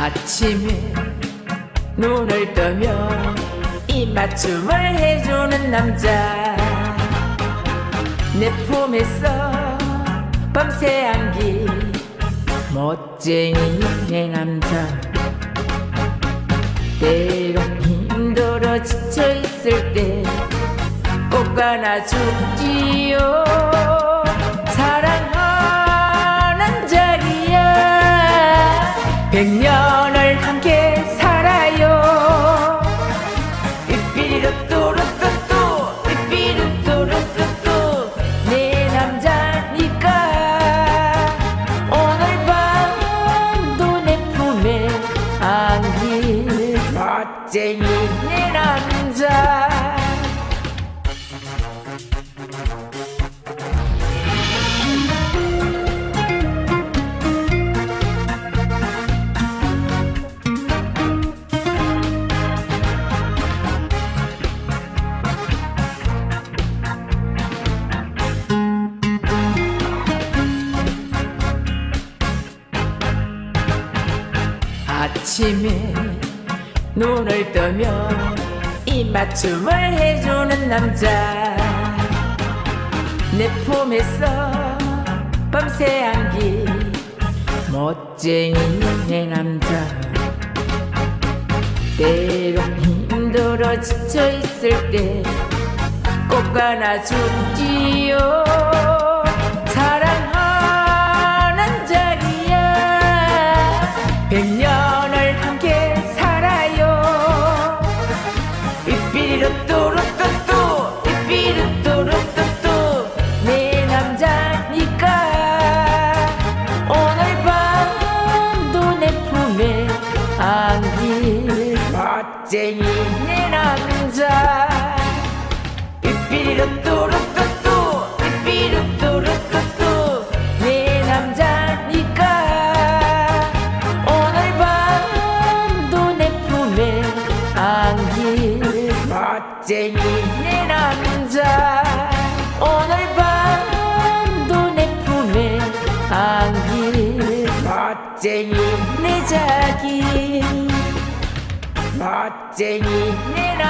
아침에 눈을 뜨면 입맞춤을 해주는 남자. 내 품에서 밤새 안기 멋쟁이 내 남자. 때론 힘들어 지쳐 있을 때 꼭 안아주지요. 사랑하는 자리야. 백년 멋쟁이 내 남자. 아침에 눈을 뜨면 입맞춤을 해주는 남자. 내 품에서 밤새 안기 멋쟁이 내 남자. 때론 힘들어 지쳐 있을 때 꼭 안아주지요 안길 멋쟁이 내 남자. 삐삐리로 뚜루뚜뚜 삐삐리 뚜루뚜뚜 내 남자니까. 오늘 밤도 내 품에 안길 멋쟁이 내 남자. 오늘 밤도 내 품에 안길 멋쟁이 내 자기 Pot, Jamie, and